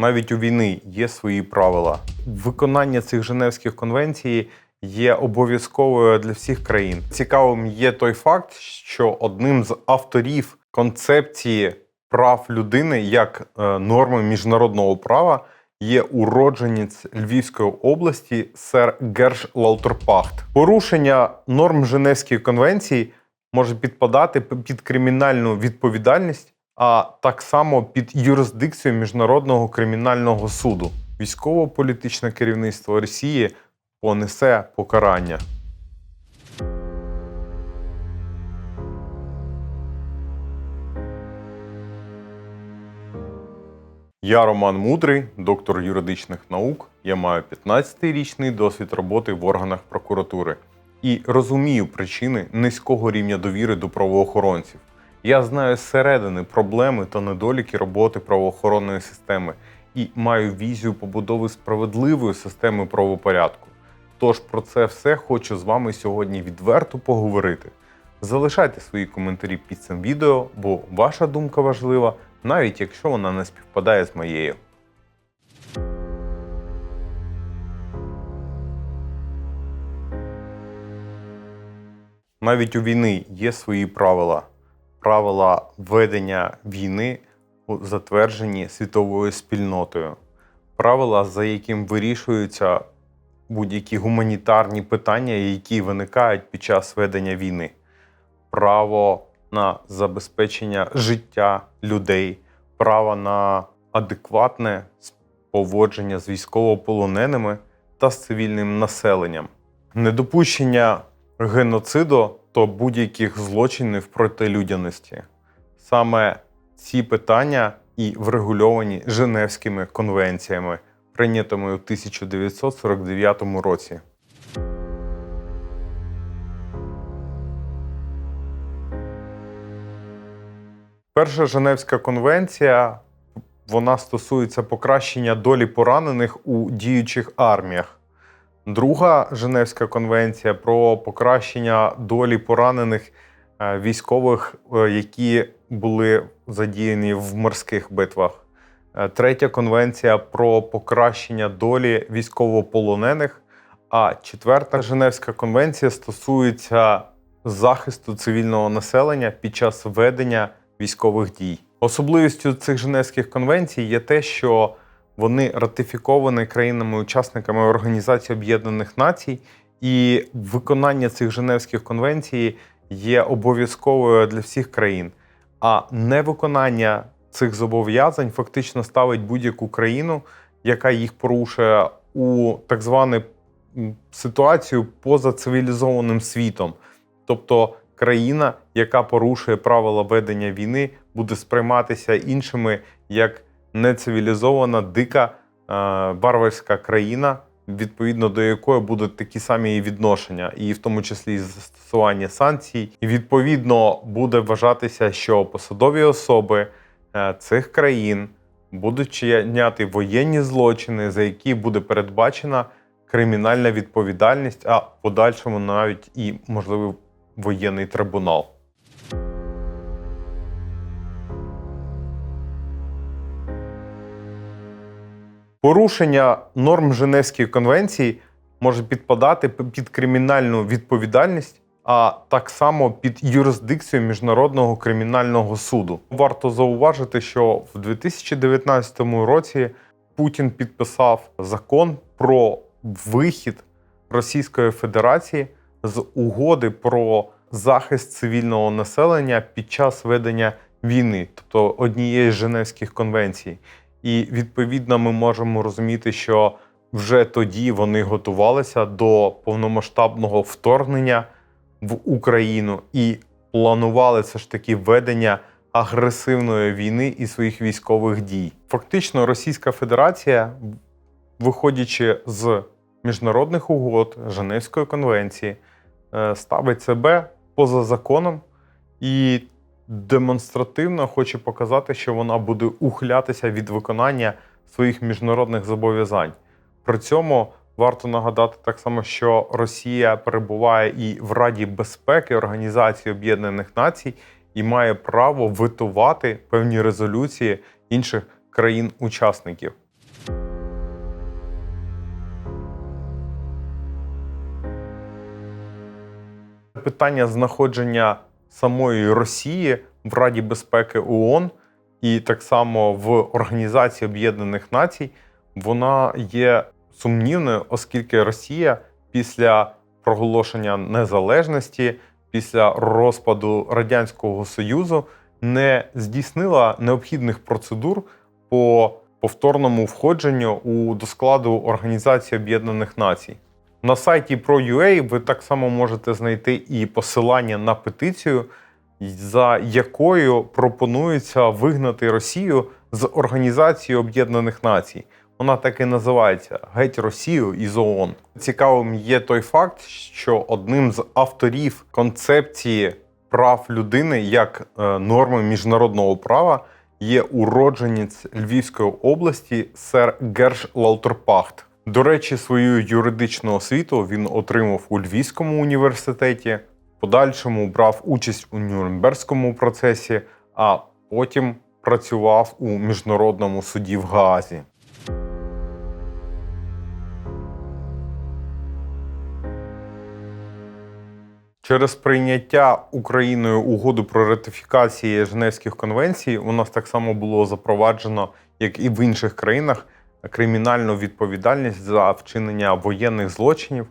Навіть у війни є свої правила. Виконання цих Женевських конвенцій є обов'язковою для всіх країн. Цікавим є той факт, що одним з авторів концепції прав людини як е, норми міжнародного права є уродженець Львівської області сер Герш Лаутерпахт. Порушення норм Женевської конвенції може підпадати під кримінальну відповідальність, а так само під юрисдикцію Міжнародного кримінального суду. Військово-політичне керівництво Росії понесе покарання. Я Роман Мудрий, доктор юридичних наук. Я маю 15-річний досвід роботи в органах прокуратури і розумію причини низького рівня довіри до правоохоронців. Я знаю зсередини проблеми та недоліки роботи правоохоронної системи і маю візію побудови справедливої системи правопорядку. Тож про це все хочу з вами сьогодні відверто поговорити. Залишайте свої коментарі під цим відео, бо ваша думка важлива, навіть якщо вона не співпадає з моєю. Навіть у війни є свої правила. Правила ведення війни затверджені світовою спільнотою. Правила, за яким вирішуються будь-які гуманітарні питання, які виникають під час ведення війни. Право на забезпечення життя людей, право на адекватне поводження з військовополоненими та з цивільним населенням, недопущення геноциду та будь-яких злочинів проти людяності. Саме ці питання і врегульовані Женевськими конвенціями, прийнятими у 1949 році. Перша Женевська конвенція вона стосується покращення долі поранених у діючих арміях. Друга Женевська конвенція про покращення долі поранених е, військових, е, які були задіяні в морських битвах. Е, Третя конвенція про покращення долі військовополонених. А четверта Женевська конвенція стосується захисту цивільного населення під час ведення військових дій. Особливістю цих Женевських конвенцій є те, що вони ратифіковані країнами-учасниками Організації Об'єднаних Націй, і виконання цих Женевських конвенцій є обов'язковою для всіх країн. А невиконання цих зобов'язань фактично ставить будь-яку країну, яка їх порушує у так звану ситуацію поза цивілізованим світом. Тобто країна, яка порушує правила ведення війни, буде сприйматися іншими як нецивілізована, дика е, варварська країна, відповідно до якої будуть такі самі відношення, і в тому числі і застосування санкцій. І відповідно буде вважатися, що посадові особи е, цих країн будуть чиняти воєнні злочини, за які буде передбачена кримінальна відповідальність, а в подальшому навіть і можливий воєнний трибунал. Порушення норм Женевської конвенції може підпадати під кримінальну відповідальність, а так само під юрисдикцію Міжнародного кримінального суду. Варто зауважити, що в 2019 році Путін підписав закон про вихід Російської Федерації з угоди про захист цивільного населення під час ведення війни, тобто однієї з Женевських конвенцій. І відповідно ми можемо розуміти, що вже тоді вони готувалися до повномасштабного вторгнення в Україну і планували все ж таки ведення агресивної війни і своїх військових дій. Фактично, Російська Федерація, виходячи з міжнародних угод Женевської конвенції, е, ставить себе поза законом і демонстративно хоче показати, що вона буде ухлятися від виконання своїх міжнародних зобов'язань. При цьому варто нагадати так само, що Росія перебуває і в Раді безпеки Організації Об'єднаних Націй і має право витувати певні резолюції інших країн-учасників. Питання знаходження самої Росії в Раді безпеки ООН і так само в Організації Об'єднаних Націй вона є сумнівною, оскільки Росія після проголошення незалежності, після розпаду Радянського Союзу не здійснила необхідних процедур по повторному входженню у до складу Організації Об'єднаних Націй. На сайті ProUA ви так само можете знайти і посилання на петицію, за якою пропонується вигнати Росію з Організації Об'єднаних Націй. Вона так і називається Геть Росію із ООН. Цікавим є той факт, що одним з авторів концепції прав людини як е, норми міжнародного права є уродженець Львівської області сер Герш Лаутерпахт. До речі, свою юридичну освіту він отримав у Львівському університеті, подальшому брав участь у Нюрнберзькому процесі, а потім працював у міжнародному суді в Гаазі. Через прийняття Україною угоду про ратифікації Женевських конвенцій у нас так само було запроваджено, як і в інших країнах, кримінальну відповідальність за вчинення воєнних злочинів,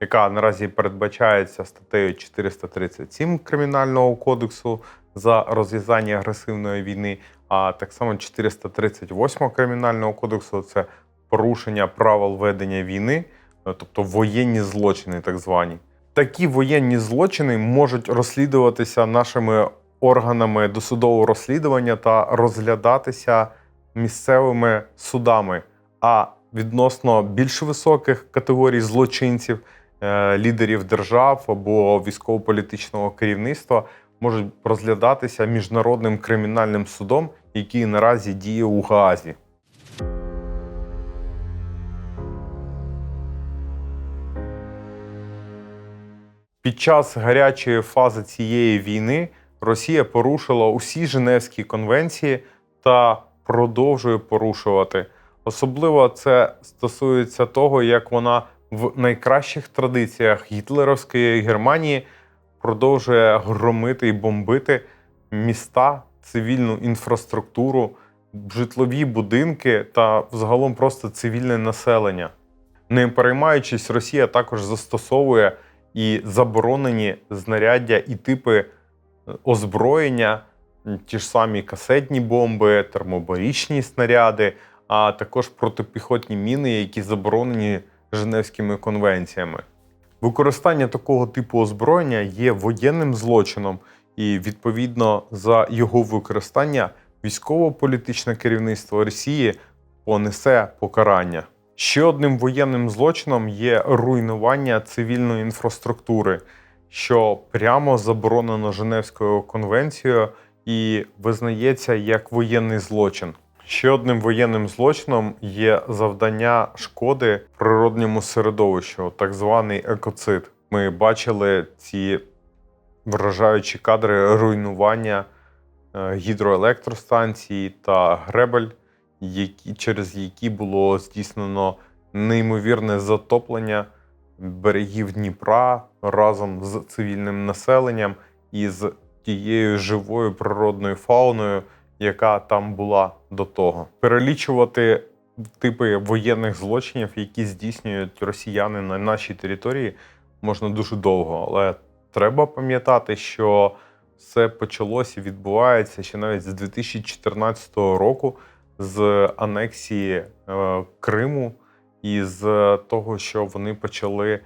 яка наразі передбачається статтею 437 Кримінального кодексу за розв'язання агресивної війни, а так само 438 Кримінального кодексу це порушення правил ведення війни, тобто воєнні злочини, так звані. Такі воєнні злочини можуть розслідуватися нашими органами досудового розслідування та розглядатися місцевими судами. А відносно більш високих категорій злочинців, е, лідерів держав або військово-політичного керівництва можуть розглядатися міжнародним кримінальним судом, який наразі діє у Гаазі. Під час гарячої фази цієї війни Росія порушила усі Женевські конвенції та продовжує порушувати. Особливо це стосується того, як вона в найкращих традиціях гітлерівської Германії продовжує громити і бомбити міста, цивільну інфраструктуру, житлові будинки та взагалом просто цивільне населення. Не переймаючись, Росія також застосовує і заборонені знаряддя і типи озброєння, ті ж самі касетні бомби, термобарічні снаряди, а також протипіхотні міни, які заборонені Женевськими конвенціями. Використання такого типу озброєння є воєнним злочином, і відповідно за його використання військово-політичне керівництво Росії понесе покарання. Ще одним воєнним злочином є руйнування цивільної інфраструктури, що прямо заборонено Женевською конвенцією і визнається як воєнний злочин. Ще одним воєнним злочином є завдання шкоди природньому середовищу, так званий екоцид. Ми бачили ці вражаючі кадри руйнування е, гідроелектростанцій та гребель які, через які було здійснено неймовірне затоплення берегів Дніпра разом з цивільним населенням і з тією живою природною фауною, яка там була до того. Перелічувати типи воєнних злочинів, які здійснюють росіяни на нашій території, можна дуже довго, але треба пам'ятати, що все почалося і відбувається ще навіть з 2014 року з анексії е, Криму і з того, що вони почали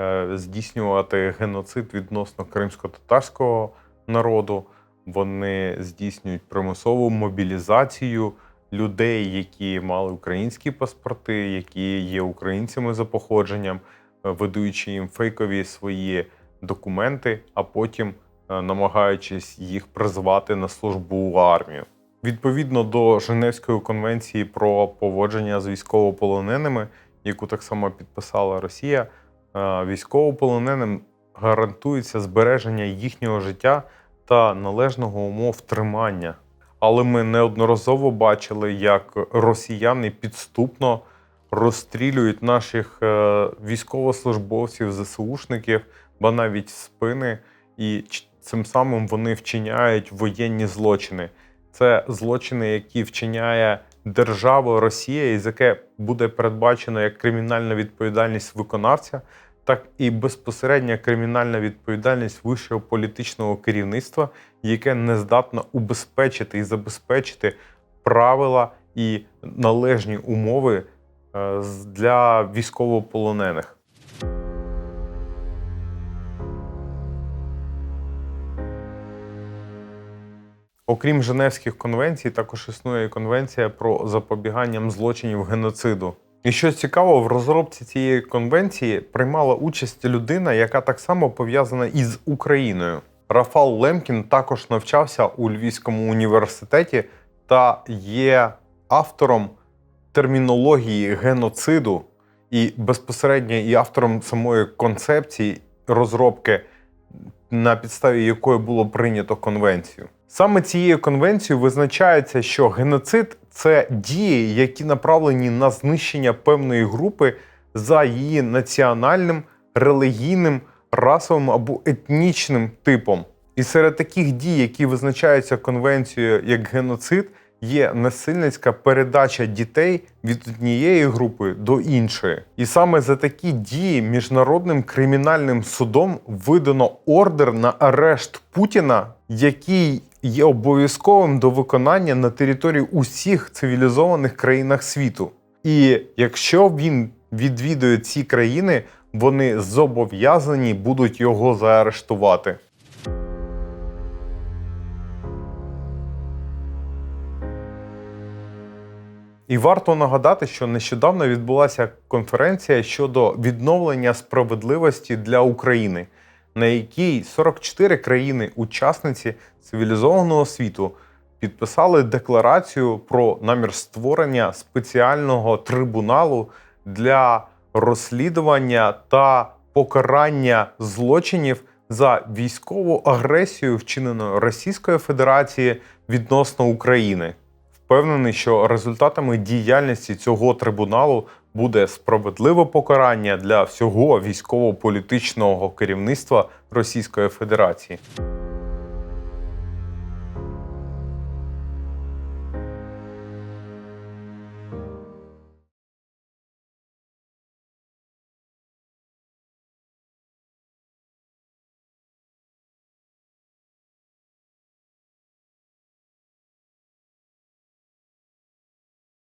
е, здійснювати геноцид відносно кримсько-татарського народу. Вони здійснюють примусову мобілізацію людей, які мали українські паспорти, які є українцями за походженням, е, видаючи їм фейкові свої документи, а потім намагаючись їх призвати на службу в армію. Відповідно до Женевської конвенції про поводження з військовополоненими, яку так само підписала Росія, е, військовополоненим гарантується збереження їхнього життя та належного умов тримання. Але ми неодноразово бачили, як росіяни підступно розстрілюють наших е, військовослужбовців, ЗСУшників ба навіть спини, і цим самим вони вчиняють воєнні злочини. Це злочини, які вчиняє держава Росія, і за яке буде передбачено як кримінальна відповідальність виконавця, так і безпосередня кримінальна відповідальність вищого політичного керівництва, яке не здатно убезпечити і забезпечити правила і належні умови е, для військовополонених. Окрім Женевських конвенцій, також існує конвенція про запобігання злочинів геноциду. І що цікаво, в розробці цієї конвенції приймала участь людина, яка так само пов'язана із Україною. Рафал Лемкін також навчався у Львівському університеті та є автором термінології геноциду і безпосередньо і автором самої концепції розробки, на підставі якої було прийнято конвенцію. Саме цією конвенцією визначається, що геноцид це дії, які направлені на знищення певної групи за її національним, релігійним, расовим або етнічним типом. І серед таких дій, які визначаються конвенцією як геноцид, є насильницька передача дітей від однієї групи до іншої. І саме за такі дії міжнародним кримінальним судом видано ордер на арешт Путіна, який є обов'язковим до виконання на території усіх цивілізованих країнах світу. І якщо він відвідує ці країни, вони зобов'язані будуть його заарештувати. І варто нагадати, що нещодавно відбулася конференція щодо відновлення справедливості для України, на якій 44 країни-учасниці цивілізованого світу підписали декларацію про намір створення спеціального трибуналу для розслідування та покарання злочинів за військову агресію, вчинену Російською Федерацією відносно України. Впевнений, що результатами діяльності цього трибуналу буде справедливе покарання для всього військово-політичного керівництва Російської Федерації.